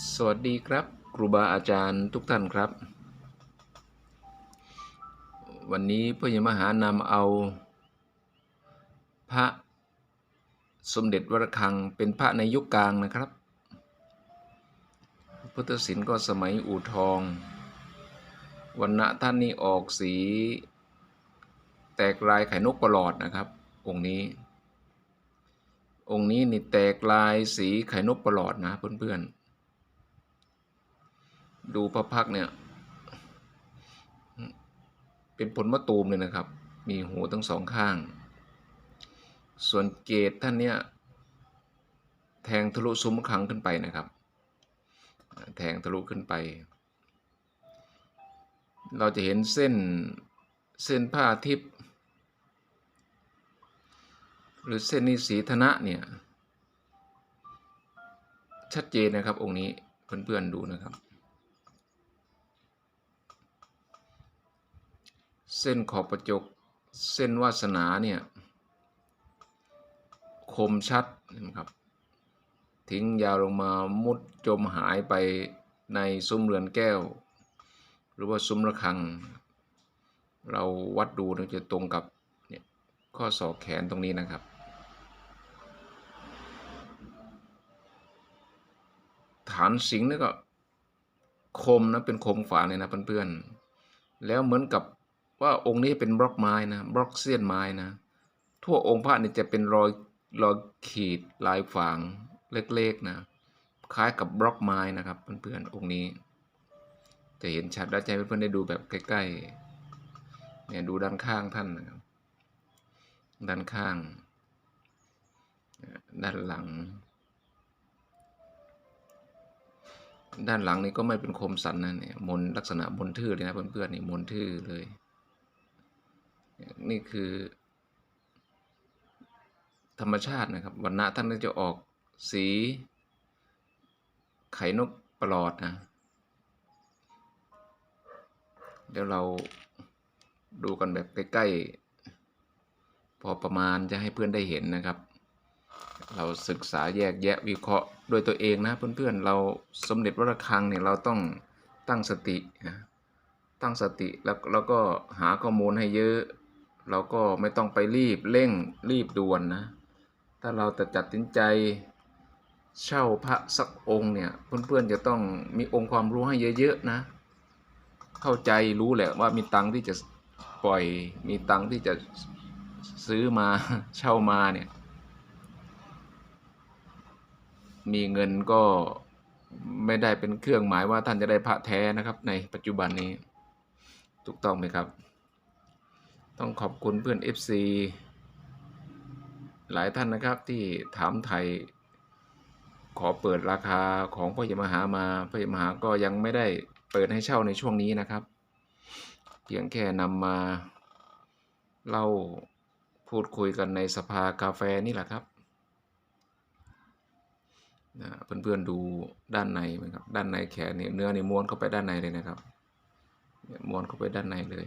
สวัสดีครับครูบาอาจารย์ทุกท่านครับ วันนี้พระยมหานำเอา พระสมเด็จวรคังเป็นพระในยุคกลางนะครับ พุทธศิลป์ก็สมัยอู่ทองวันณะท่านนี่ออกสีแตกลายไข่นกประหลอดนะครับ องค์นี้ องค์นี้นี่แตกลายสีไข่นกประหลอดนะเพื่อนๆ ดูพระพักเนี่ย เป็นผลมะตูมเลยนะครับ มีหูทั้งสองข้าง ส่วนเกตท่านเนี่ย แทงทะลุซุ้มขังขึ้นไปนะครับ แทงทะลุขึ้นไป เราจะเห็นเส้นเส้นผ้าทิพย์หรือเส้นนิสีธนะเนี่ย ชัดเจนนะครับองค์นี้เพื่อนๆดูนะครับ เส้นขอบประจกเส้นวาสนาเนี่ย คมชัดนะครับ ทิ้งยาวลงมามุดจมหายไปในซุ้มเรือนแก้ว หรือว่าซุ้มระฆัง เราวัดดูจะตรงกับเนี่ยข้อศอกแขนตรงนี้นะครับ ฐานสิงห์นี่ก็คมนะเป็นคมฝาเลยนะเพื่อนๆ แล้วเหมือนกับ ว่าองค์นี้เป็นบล็อกไม้นะบล็อกเสี้ยนไม้นะ ทั่วองค์พระนี่จะเป็นรอยรอยขีดลายฝางเล็กๆนะคล้ายกับบล็อกไม้นะครับเพื่อนๆองค์นี้ จะเห็นชัดแล้วใจเพื่อนๆได้ดูแบบใกล้ๆเนี่ยดูด้านข้างท่านนะครับด้านข้าง ด้านหลัง ด้านหลังนี้ก็ไม่เป็นคมสันนะเนี่ยมนลักษณะมนทื่อเลยนะเพื่อนๆนี่มนทื่อเลย นี่คือ ธรรมชาตินะครับวันณะท่านก็จะออกสี ไข่นกประหลอดนะเดี๋ยวเราดูกันแบบใกล้ๆ พอประมาณจะให้เพื่อนได้เห็นนะครับ เราศึกษาแยกแยะวิเคราะห์โดยตัวเองนะเพื่อนๆ เราสมเด็จวัดระฆังเนี่ยเราต้องตั้งสตินะตั้งสติแล้วแล้วก็หาข้อมูลให้เยอะ เราก็ไม่ต้องไปรีบเร่งรีบด่วนนะ ถ้าเราจะจัดสินใจเช่าพระสักองค์เนี่ยเพื่อนๆจะต้องมีองค์ความรู้ให้เยอะๆนะ เข้าใจรู้แหละว่ามีตังที่จะปล่อยมีตังที่จะซื้อมาเช่ามาเนี่ย มีเงินก็ไม่ได้เป็นเครื่องหมายว่าท่านจะได้พระแท้นะครับในปัจจุบันนี้ ถูกต้องไหมครับ ต้องขอบคุณเพื่อน FC หลายท่านนะครับที่ถามไทย ขอเปิดราคาของพ่อยมหามาพ่ออยมหาก็ยังไม่ได้เปิดให้เช่าในช่วงนี้นะครับ เพียงแค่นำมาเล่าพูดคุยกันในสภากาแฟนี่แหละครับนะเพื่อนๆดูด้านในไหมครับด้านในแขนเนี่ยเนื้อนี่ม้วนเข้าไปด้านในเลยนะครับม้วนเข้าไปด้านในเลย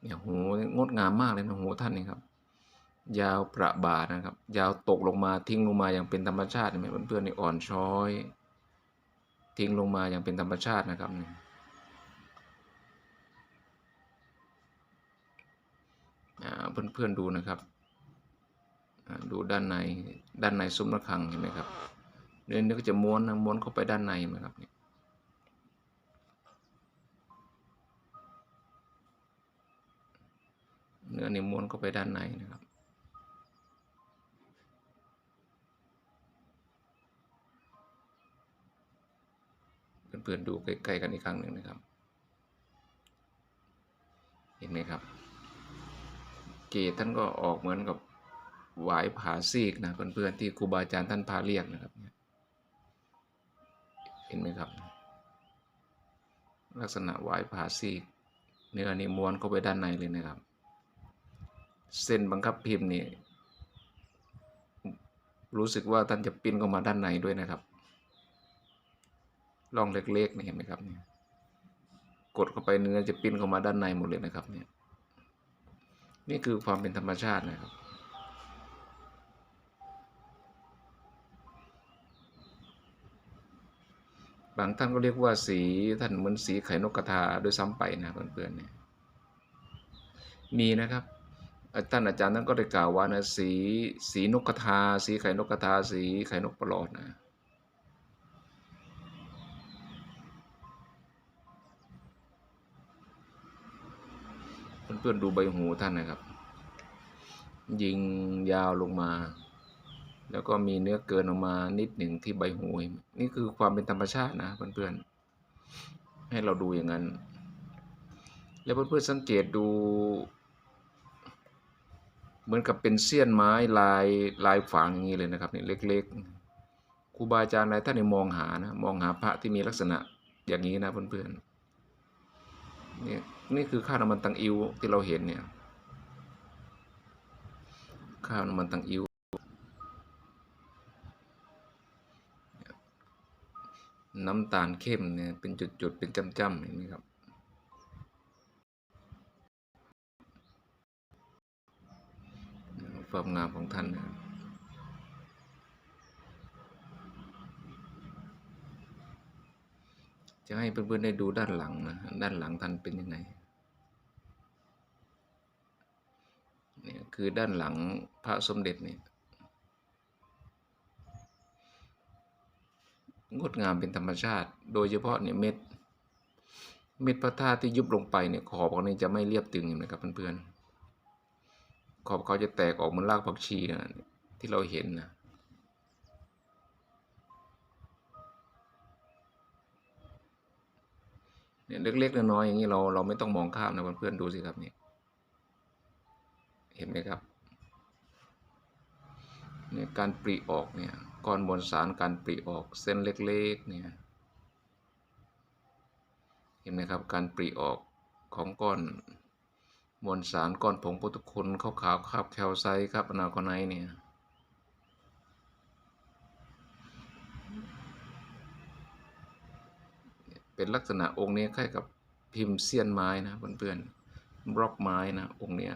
เนี่ยหูงดงามมากเลยนะหูท่านนี่ครับ ยาวประบานะครับ ยาวตกลงมาทิ้งลงมาอย่างเป็นธรรมชาติเห็นไหมเพื่อนๆนี่อ่อนช้อย ทิ้งลงมาอย่างเป็นธรรมชาตินะครับนี่อ่าเพื่อนๆดูนะครับดูด้านในด้านในซุ้มระฆังเห็นไหมครับเนื้อเนื้อก็จะม้วนนะม้วนเข้าไปด้านในเห็นไหมครับเนี่ย เนื้อนี่ม้วนเข้าไปด้านในนะครับ เพื่อนๆดูใกล้ๆกันอีกครั้งหนึ่งนะครับ เห็นไหมครับ เกตท่านก็ออกเหมือนกับหวายผาซีกนะเพื่อนๆที่ครูบาอาจารย์ท่านพาเรียกนะครับ เห็นไหมครับ ลักษณะหวายผาซีก เนื้อนี่ม้วนเข้าไปด้านในเลยนะครับ เส้นบังคับพิมพ์นี่รู้สึกว่าท่านจะปิ้นเข้ามาด้านในด้วยนะครับร่องเล็กๆนี่เห็นไหมครับเนี่ยกดเข้าไปเนื้อจะปิ้นเข้ามาด้านในหมดเลยนะครับเนี่ยนี่คือความเป็นธรรมชาตินะครับ บางท่านก็เรียกว่าสีท่านเหมือนสีไข่นกกระทาด้วยซ้ำไปนะเพื่อนๆเนี่ยมีนะครับ ท่านอาจารย์ท่านก็ได้กล่าวว่านะสีสีนกกระทา สีไข่นกกระทา สีไข่นกประหลอดนะเพื่อนๆดูใบหูท่านนะครับ ยิงยาวลงมา แล้วก็มีเนื้อเกินออกมานิดหนึ่งที่ใบหูนี่คือความเป็นธรรมชาตินะเพื่อนๆให้เราดูอย่างนั้น แล้วเพื่อนๆสังเกตดู เหมือนกับเป็นเสี้ยนไม้ลายลายฝางอย่างนี้เลยนะครับนี่เล็กๆครูบาอาจารย์หลายท่านนี่มองหานะมองหาพระที่มีลักษณะอย่างนี้นะเพื่อนๆนี่นี่คือข้าวน้ำมันตังอิวที่เราเห็นเนี่ยข้าวน้ำมันตังอิวน้ำตาลเข้มเนี่ยเป็นจุดๆเป็นจ้ำๆอย่างนี้ครับ ความงามของท่านนะครับจะให้เพื่อนๆได้ดูด้านหลังนะ ด้านหลังท่านเป็นยังไงเนี่ยคือด้านหลังพระสมเด็จเนี่ยงดงามเป็นธรรมชาติ โดยเฉพาะเนี่ยเม็ด เม็ดพระธาตุที่ยุบลงไปเนี่ยขอบของนี้จะไม่เรียบตึงเห็นไหมครับเพื่อนๆ ขอบเขาจะแตกออกเหมือนรากผักชีนะที่เราเห็นนะเนี่ยเล็กๆน้อยๆอย่างนี้เราเราไม่ต้องมองข้ามนะเพื่อนๆดูสิครับนี่เห็นไหมครับเนี่ยการปริออกเนี่ยก้อนมวลสารการปริออกเส้นเล็กๆเนี่ยเห็นไหมครับการปริออกของก้อน มวลสารก้อนผงโปรตุคุณขาวขาวคราบแคลไซต์ครับอนาคอไนท์เนี่ยเป็นลักษณะองค์นี้คล้ายกับพิมพ์เสี้ยนไม้นะเพื่อนๆบล็อกไม้นะองค์เนี้ย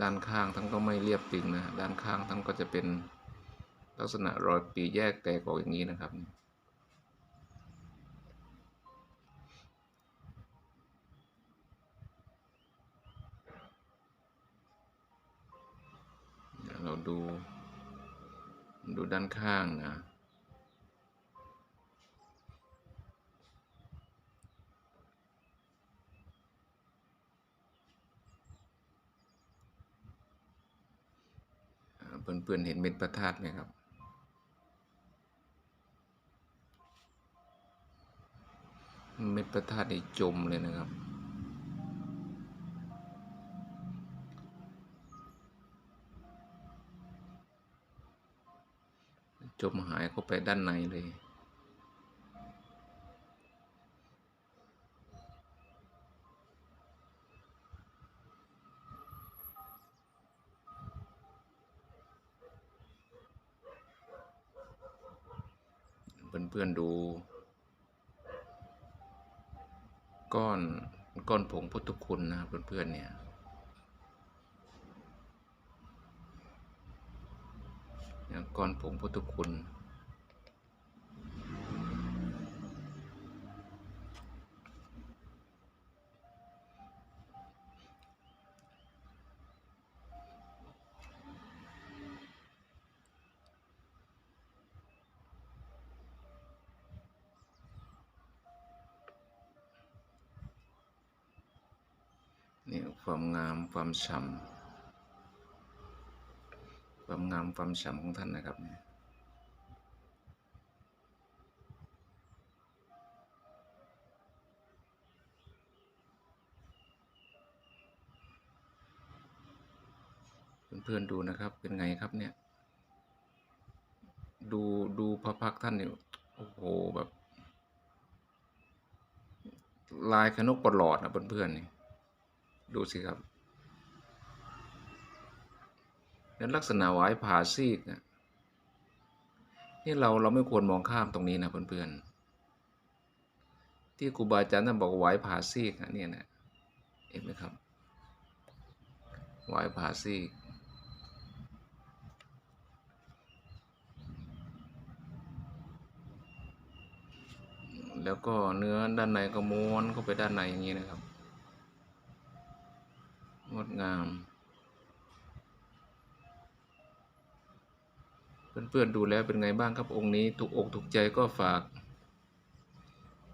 ด้านข้างทั้งก็ไม่เรียบตึงนะด้านข้างทั้งก็จะเป็นลักษณะรอยปีแยกแตกออกอย่างนี้นะครับเดี๋ยวเราดูดูด้านข้างนะ เพื่อนๆเห็นเม็ดพระธาตุไหมครับ เม็ดพระธาตุนี่จมเลยนะครับ จมหายเข้าไปด้านในเลย เพื่อนๆดู ก้อนก้อนผงพุทธคุณนะเพื่อนๆเนี่ยเนี่ยก้อนผงพุทธคุณ เนี่ยความงามความฉ่ำความงามความฉ่ำของท่านนะครับเนี่ยเพื่อนๆดูนะครับ เป็นไงครับเนี่ย ดูดูพระพักท่านเนี่ยโอ้โหแบบ ลายขนกประหลอดนะเพื่อนๆนี่ ดูสิครับแล้วลักษณะหวายผ่าซีกนะนี่เราเราไม่ควรมองข้ามตรงนี้นะเพื่อนๆ ที่ที่ครูบาอาจารย์ท่านบอกหวายผ่าซีกอะเนี่ยนะเห็นไหมครับหวายผ่าซีกแล้วก็เนื้อด้านในก็ม้วนเข้าไปด้านในอย่างนี้นะครับ ดงาม เพื่อนๆดูแล้วเป็นไงบ้างครับองค์นี้ ถูกอกถูกใจก็ฝาก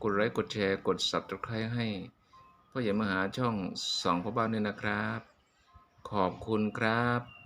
กดไลค์กดแชร์กด subscribe ให้พ่อใหญ่มหาช่องสองพ่อบ้านด้วยนะครับ ขอบคุณครับ